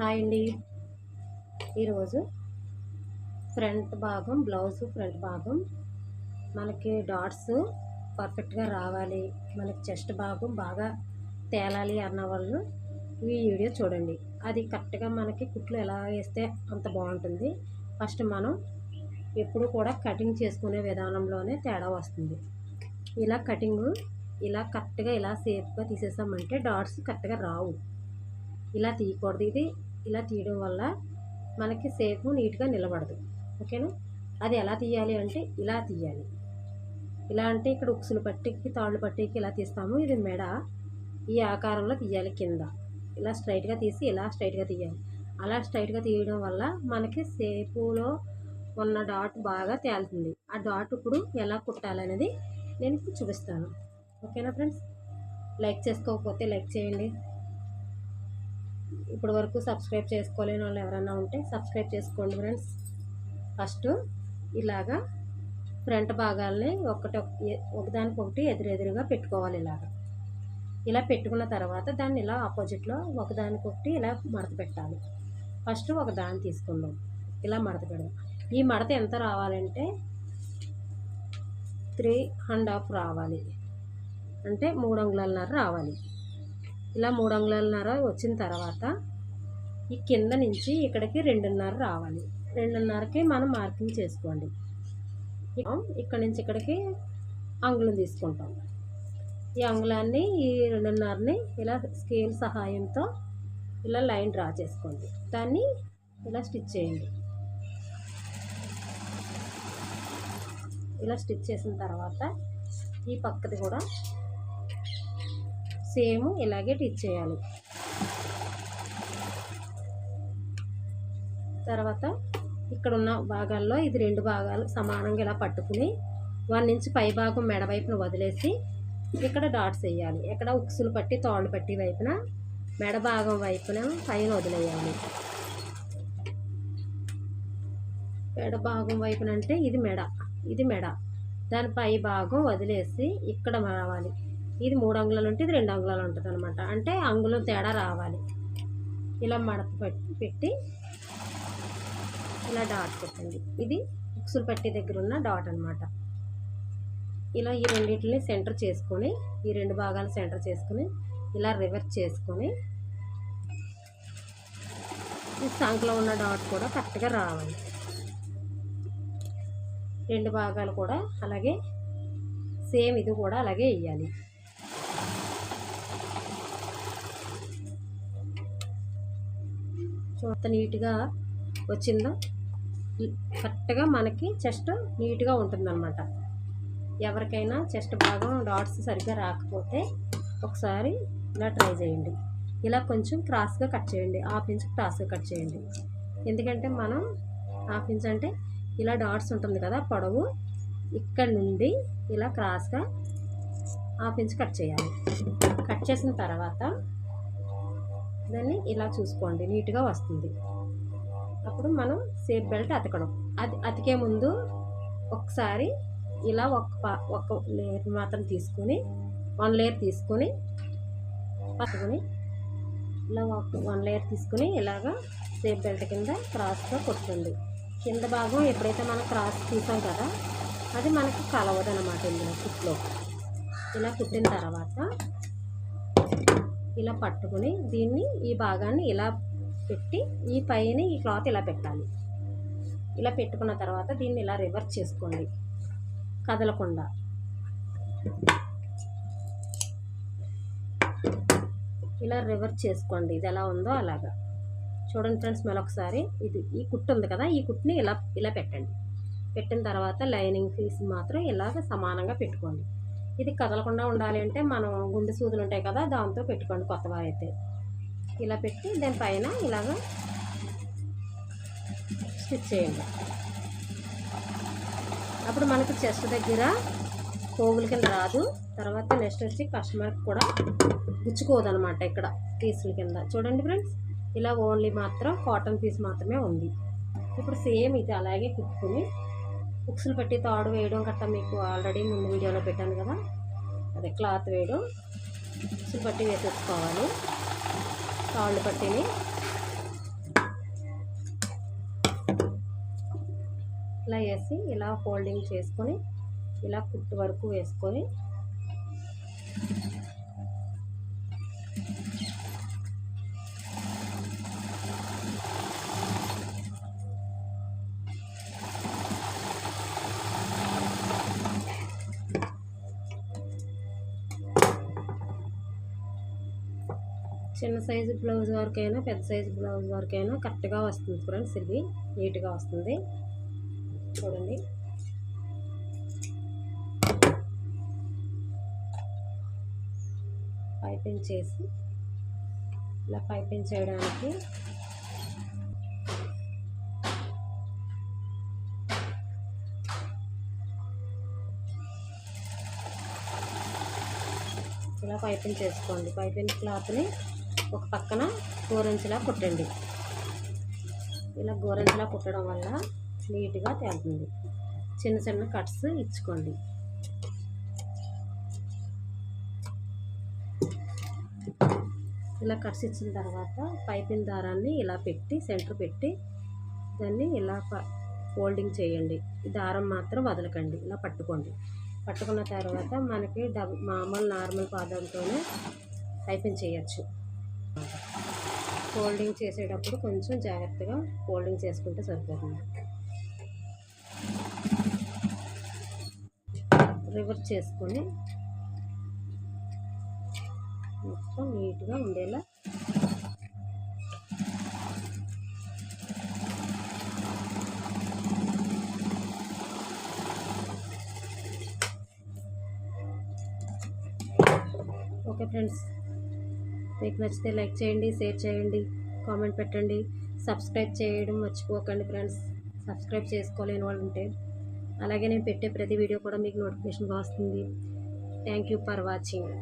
Hi అండి. ఈరోజు front భాగం బ్లౌజ్ ఫ్రంట్ భాగం. మనకి డాట్స్ పర్ఫెక్ట్గా రావాలి. మనకి చెస్ట్ భాగం బాగా తేలాలి అన్న వాళ్ళు ఈ వీడియో చూడండి. అది కరెక్ట్గా మనకి కుట్లు ఎలా వేస్తే అంత బాగుంటుంది. ఫస్ట్ మనం ఎప్పుడు కూడా కటింగ్ చేసుకునే విధానంలోనే తేడా వస్తుంది. ఇలా కటింగ్ ఇలా కరెక్ట్గా ఇలా సేఫ్గా తీసేసామంటే డాట్స్ కరెక్ట్గా రావు. ఇలా తీయకూడదు. ఇది ఇలా తీయడం వల్ల మనకి సేఫ్ నీట్గా నిలబడదు. ఓకేనా? అది ఎలా తీయాలి అంటే ఇలా తీయాలి. ఇలా అంటే ఇక్కడ ఉక్సులు పట్టికి తాళ్ళు పట్టికి ఇలా తీస్తాము. ఇది మెడ ఈ ఆకారంలో తీయాలి కింద. ఇలా స్ట్రైట్గా తీసి ఇలా స్ట్రైట్గా తీయాలి. అలా స్ట్రైట్గా తీయడం వల్ల మనకి సేపులో ఉన్న డాట్ బాగా తేలుతుంది. ఆ డాట్ ఇప్పుడు ఎలా కుట్టాలనేది నేను చూపిస్తాను. ఓకేనా ఫ్రెండ్స్? లైక్ చేసుకోకపోతే లైక్ చేయండి. ఇప్పటి వరకు సబ్స్క్రైబ్ చేసుకోలేని వాళ్ళు ఎవరైనా ఉంటే సబ్స్క్రైబ్ చేసుకోండి ఫ్రెండ్స్. ఫస్ట్ ఇలాగా ఫ్రంట్ భాగాల్ని ఒకటి ఒకదానికొకటి ఎదురెదురుగా పెట్టుకోవాలి ఇలాగా. ఇలా పెట్టుకున్న తర్వాత దాన్ని ఇలా ఆపోజిట్లో ఒకదానికొకటి ఇలా మడత పెట్టాలి. ఫస్ట్ ఒక దాన్ని తీసుకుందాం. ఇలా మడత పెడదాం. ఈ మడత ఎంత రావాలంటే త్రీ అండ్ హాఫ్ రావాలి. అంటే మూడు అంగుళాలన్నర రావాలి. ఇలా మూడు అంగుళాలన్నర వచ్చిన తర్వాత ఈ కింద నుంచి ఇక్కడికి రెండున్నర రావాలి. రెండున్నరకి మనం మార్కింగ్ చేసుకోండి. ఇక్కడ నుంచి ఇక్కడికి అంగుళం తీసుకుంటాం. ఈ అంగుళాన్ని ఈ రెండున్నరని ఇలా స్కేల్ సహాయంతో ఇలా లైన్ డ్రా చేసుకోండి. దాన్ని ఇలా స్టిచ్ చేయండి. ఇలా స్టిచ్ చేసిన తర్వాత ఈ పక్కది కూడా సేమ్ ఇలాగే టిచ్ చేయాలి. తర్వాత ఇక్కడ ఉన్న భాగాల్లో ఇది రెండు భాగాలు సమానంగా ఇలా పట్టుకుని వన్ నుంచి పై భాగం మెడ వైపున వదిలేసి ఇక్కడ డాట్స్ వేయాలి. ఇక్కడ ఉక్సులు పట్టి తోళ్ళు పట్టి వైపున మెడ భాగం వైపున పైన వదిలేయాలి. మెడ భాగం వైపున అంటే ఇది మెడ ఇది మెడ. దాని పై భాగం వదిలేసి ఇక్కడ రావాలి. ఇది మూడు అంగుళాలు ఉంటే ఇది రెండు అంగుళాలు ఉంటుంది అనమాట అంటే అంగుళం తేడా రావాలి. ఇలా మడత పెట్టి ఇలా డాట్ పెట్టండి. ఇది ఉక్సులు పెట్టే దగ్గర ఉన్న డాట్ అనమాట ఇలా ఈ రెండింటిని సెంటర్ చేసుకొని ఈ రెండు భాగాలు సెంటర్ చేసుకొని ఇలా రివర్స్ చేసుకొని ఈ సంఖలో ఉన్న డాట్ కూడా కరెక్ట్గా రావాలి. రెండు భాగాలు కూడా అలాగే సేమ్ ఇది కూడా అలాగే వేయాలి. చూత నీట్గా వచ్చిందో కరెక్ట్గా మనకి చెస్ట్ నీట్గా ఉంటుందన్నమాట. ఎవరికైనా చెస్ట్ భాగం డాట్స్ సరిగ్గా రాకపోతే ఒకసారి ఇలా ట్రై చేయండి. ఇలా కొంచెం క్రాస్గా కట్ చేయండి. హాఫ్ ఇంచ్ క్రాస్గా కట్ చేయండి. ఎందుకంటే మనం హాఫ్ ఇంచ్ అంటే ఇలా డాట్స్ ఉంటుంది కదా పొడవు ఇక్కడ నుండి ఇలా క్రాస్గా హాఫ్ ఇంచ్ కట్ చేయాలి. కట్ చేసిన తర్వాత దాన్ని ఇలా చూసుకోండి నీట్గా వస్తుంది. అప్పుడు మనం సేఫ్ బెల్ట్ అతకడం. అది అతికే ముందు ఒకసారి ఇలా ఒక ఒక లేయర్ మాత్రం తీసుకొని వన్ లేయర్ తీసుకొని పట్టుకొని ఇలా ఒక వన్ లేయర్ తీసుకొని ఇలాగా సేఫ్ బెల్ట్ కింద క్రాస్గా కొట్టండి. కింద భాగం ఎప్పుడైతే మనం క్రాస్ తీసాం కదా అది మనకు కలవదనమాట ఇందులో కుట్లో ఇలా కుట్టిన తర్వాత ఇలా పట్టుకుని దీన్ని ఈ భాగాన్ని ఇలా పెట్టి ఈ పైన ఈ క్లాత్ ఇలా పెట్టాలి. ఇలా పెట్టుకున్న తర్వాత దీన్ని ఇలా రివర్స్ చేసుకోండి. కదలకుండా. ఇలా రివర్స్ చేసుకోండి. ఇది ఎలా ఉందో అలాగా. చూడండి ఫ్రెండ్స్ మరొకసారి ఇది ఈ కుట్టు ఉంది కదా ఈ కుట్టుని ఇలా ఇలా పెట్టండి. పెట్టిన తర్వాత లైనింగ్ పీస్ మాత్రం ఇలాగ సమానంగా పెట్టుకోండి. ఇది కదలకుండా ఉండాలి అంటే మనం గుండె సూదులు ఉంటాయి కదా దాంతో పెట్టుకోండి కొత్తగా అయితే ఇలా పెట్టి దానిపైన ఇలాగ స్టిచ్ చేయండి. అప్పుడు మనకి చెస్ట్ దగ్గర పోగుల కింద రాదు. తర్వాత నెక్స్ట్ వచ్చి కస్టమర్కి కూడా గుచ్చుకోదు అనమాట ఇక్కడ పీసుల కింద. చూడండి ఫ్రెండ్స్ ఇలా ఓన్లీ మాత్రం కాటన్ పీస్ మాత్రమే ఉంది. ఇప్పుడు సేమ్ ఇది అలాగే కుట్టుకుని ఉక్సులు పెట్టి తాడు వేయడం గట్రా మీకు ఆల్రెడీ ముందు వీడియోలో పెట్టాను కదా? అదే క్లాత్ వేయడం బుక్స్ పట్టి వేసేసుకోవాలి. తాళ్ళు పట్టిని. ఇలా వేసి ఇలా ఫోల్డింగ్ చేసుకొని ఇలా కుట్టు వరకు వేసుకొని చిన్న సైజు బ్లౌజ్ వరకైనా పెద్ద సైజు బ్లౌజ్ వరకైనా కరెక్ట్గా వస్తుంది ఫ్రెండ్స్ ఇది. నీట్గా వస్తుంది. చూడండి. పైపింగ్ చేసి ఇలా పైపింగ్ చేయడానికి ఇలా పైపింగ్ చేసుకోండి పైపింగ్ క్లాత్ని ఒక పక్కన గోరెంచులా కుట్టండి. ఇలా గోరెంచులా కుట్టడం వల్ల నీట్గా తేలుతుంది. చిన్న చిన్న కట్స్ ఇచ్చుకోండి. ఇలా కట్స్ ఇచ్చిన తర్వాత పైపింగ్ దారాన్ని ఇలా పెట్టి సెంటర్ పెట్టి దాన్ని ఇలా ఫోల్డింగ్ చేయండి. దారం మాత్రం వదలకండి. ఇలా పట్టుకోండి. పట్టుకున్న తర్వాత మనకి డబ్ మామూలు నార్మల్ పాదంతోనే పైపింగ్ చేయొచ్చు. ఫోల్డింగ్ చేసేటప్పుడు కొంచెం జాగ్రత్తగా ఫోల్డింగ్ చేసుకుంటే సరిపోతుంది. రివర్స్ చేసుకొని మొత్తం నీట్గా ఉండేలా ఓకే ఫ్రెండ్స్. మీకు నచ్చితే లైక్ చేయండి షేర్ చేయండి కామెంట్ పెట్టండి. సబ్స్క్రైబ్ చేయడం మర్చిపోకండి ఫ్రెండ్స్. సబ్స్క్రైబ్ చేసుకోలేని వాళ్ళు ఉంటే. అలాగే నేను పెట్టే ప్రతి వీడియో కూడా మీకు నోటిఫికేషన్గా వస్తుంది. Thank you for watching.